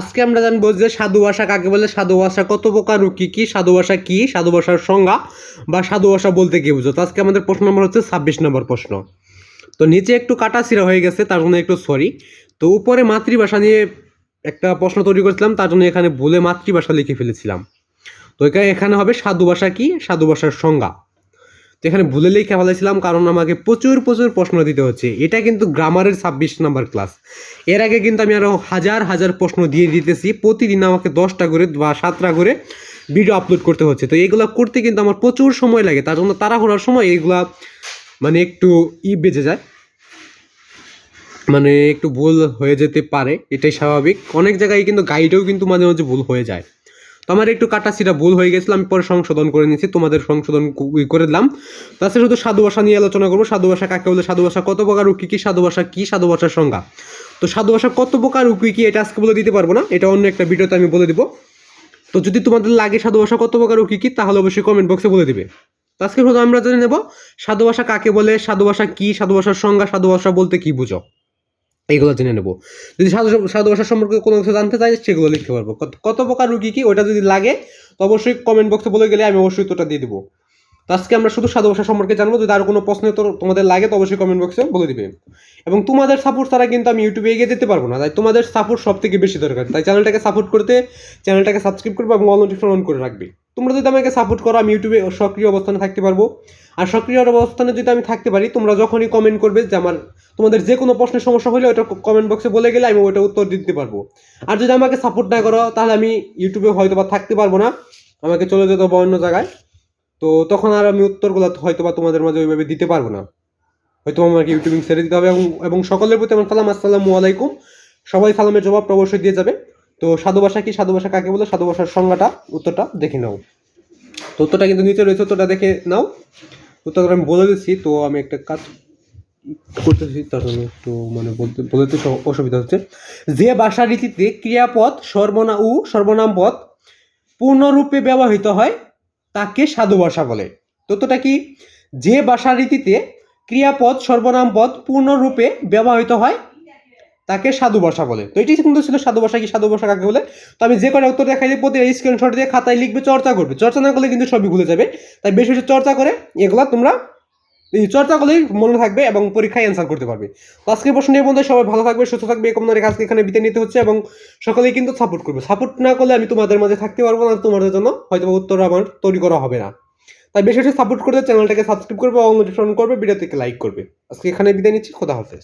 আজকে আমরা জানব যে সাধু ভাষা কাকে বলে? সাধু ভাষা কত প্রকার ও কি কি? সাধু ভাষা কি? সাধু ভাষার সংজ্ঞা বা সাধু ভাষা বলতে কি বুঝো? তো আজকে আমাদের প্রশ্ন নম্বর হচ্ছে ছাব্বিশ নম্বর প্রশ্ন। তো নিচে একটু কাটা ছিঁড়া হয়ে গেছে, তার জন্য একটু সরি তো উপরে মাতৃভাষা নিয়ে একটা প্রশ্ন তৈরি করেছিলাম, তার জন্য এখানে ভুলে মাতৃভাষা লিখে ফেলেছিলাম। তো এখানে হবে সাধু ভাষা কি? সাধু ভাষার সংজ্ঞা। তো এখানে ভুলে লিখে ফেলেছিলাম কারণ আমাকে প্রচুর প্রচুর প্রশ্ন দিতে হচ্ছে। এটা কিন্তু গ্রামারের ছাব্বিশ নাম্বার ক্লাস। এর আগে কিন্তু আমি আরও হাজার হাজার প্রশ্ন দিয়ে দিতেছি। প্রতিদিন আমাকে দশটা করে বা সাতটা করে ভিডিও আপলোড করতে হচ্ছে। তো এগুলো করতে কিন্তু আমার প্রচুর সময় লাগে। তার জন্য তাড়াহুড়ার সময় এগুলা মানে একটু ই বেজে যায়। মানে একটু ভুল হয়ে যেতে পারে। এটাই স্বাভাবিক। অনেক জায়গায় কিন্তু গাইডেও কিন্তু মাঝে মাঝে ভুল হয়ে যায়। তো আমার একটু কাটা ভুল হয়ে গেছিল, আমি পরে সংশোধন করে নিয়েছি, তোমাদের সংশোধন করে দিলাম। তাছাড়া শুধু সাধু ভাষা নিয়ে আলোচনা করব, সাধু ভাষা কাকে বলে, সাধু ভাষা কত প্রকার ও কী কী, সাধু ভাষা কী, সাধু ভাষার সংজ্ঞা? তো সাধু ভাষা কত প্রকার ও কী কী, এটা আজকে বলে দিতে পারব না, এটা অন্য একটা ভিডিওতে আমি বলে দিব। তো যদি তোমাদের লাগে সাধু ভাষা কত প্রকার ও কী কী, তাহলে অবশ্যই কমেন্ট বক্সে বলে দিবে। তো আজকে শুধু আমরা জেনে নেব, সাধু ভাষা কাকে বলে, সাধু ভাষা কী, সাধু ভাষার সংজ্ঞা, সাধু ভাষা বলতে কী বুঝো? এইগুলো জেনে নেব। যদি সাধু ভাষা সম্পর্কে কোনো কিছু জানতে চাই, সেগুলো লিখতে পারব। কত প্রকার রুগী কি, ওটা যদি লাগে, তো অবশ্যই কমেন্ট বক্সে বলে গেলে আমি অবশ্যই তোটা দিয়ে দেবো। তো আজকে আমরা শুধু সাধু ভাষা সম্পর্কে জানব, যদি আর কোনো প্রশ্ন তোমাদের লাগে, তো অবশ্যই কমেন্ট বক্সে বলে দিবে। এবং তোমাদের সাপোর্ট ছাড়া কিন্তু আমি ইউটিউবে এগিয়ে যেতে পারব না, তাই তোমাদের সাপোর্ট সব থেকে বেশি দরকার। তাই চ্যানেলটাকে সাপোর্ট করতে চ্যানেলটাকে সাবস্ক্রাইব করবে এবং অল নোটিফিকেশন অন করে রাখবে। তোমরা যদি আমাকে সাপোর্ট করো, আমি ইউটিউবে সক্রিয় অবস্থানে থাকতে পারব। আর সক্রিয় অবস্থানে যদি আমি থাকতে পারি, তোমরা যখনই কমেন্ট করবে যে আমার, তোমাদের যে কোনো প্রশ্নের সমস্যা হলে ওটা কমেন্ট বক্সে বলে গেলে আমি ওটা উত্তর দিতে পারব। আর যদি আমাকে সাপোর্ট না করো, তাহলে আমি ইউটিউবে হয়তো বা থাকতে পারব না। আমাকে চলে যেতে হবে অন্য জায়গায়। তো তখন আর আমি উত্তরগুলো হয়তো বা তোমাদের মাঝে ওইভাবে দিতে পারব না। হয়তো আমাকে ইউটিউবিং ছেড়ে দিতে হবে এবং এবং সকলের প্রতি আমার সালাম, আসসালামু আলাইকুম। সবাই সালামের জবাবটা অবশ্যই দিয়ে যাবে। তো সাধু ভাষা কি? সাধু ভাষা কাকে বলে? সাধু ভাষার সংজ্ঞাটা, উত্তরটা দেখে নাও। তো উত্তরটা কিন্তু নিচে রয়েছে, উত্তরটা দেখে নাও। উত্তরটা আমি বলে দিচ্ছি, তো আমি একটা কাজ করতেছি, তার জন্য একটু মানে বলতে বলতে অসুবিধা হচ্ছে। যে ভাষা রীতিতে ক্রিয়াপদ, সর্বনা ও সর্বনাম পদ পূর্ণরূপে ব্যবহৃত হয়, তাকে সাধু ভাষা বলে। তথ্যটা কি? যে ভাষা রীতিতে ক্রিয়াপদ, সর্বনাম পদ পূর্ণরূপে ব্যবহৃত হয় তাকে সাধু ভাষা বলে। তো এটি কিন্তু ছিল সাধু ভাষা কি সাধু ভাষা কাকে বলে? তো আমি যে কটা উত্তর দেখাই প্রতি স্ক্রিনশট দিয়ে খাতায় লিখবে, চর্চা করবে। চর্চা না করলে কিন্তু সবই ভুলে যাবে। তাই বেশি বেশি চর্চা করে এগুলা তোমরা চর্চা করলেই মনে থাকবে এবং পরীক্ষায় অ্যান্সার করতে পারবে। তো আজকের প্রশ্ন নিয়ে বন্ধু সবাই ভালো থাকবে, সুস্থ থাকবে। এরকম ধরনের কাজকে এখানে বিতে নিতে হচ্ছে এবং সকলেই কিন্তু সাপোর্ট করবে। সাপোর্ট না করলে আমি তোমাদের মাঝে থাকতে পারব না, তোমাদের জন্য হয়তো উত্তর আমার তৈরি করা হবে না। তাই বেশি বেশি সাপোর্ট করতে চ্যানেলটাকে সাবস্ক্রাইব করবে নোটিফিকেশন করবে ভিডিও থেকে লাইক করবে। আজকে এখানে বিদায় নিচ্ছি, খোদা হাফেজ।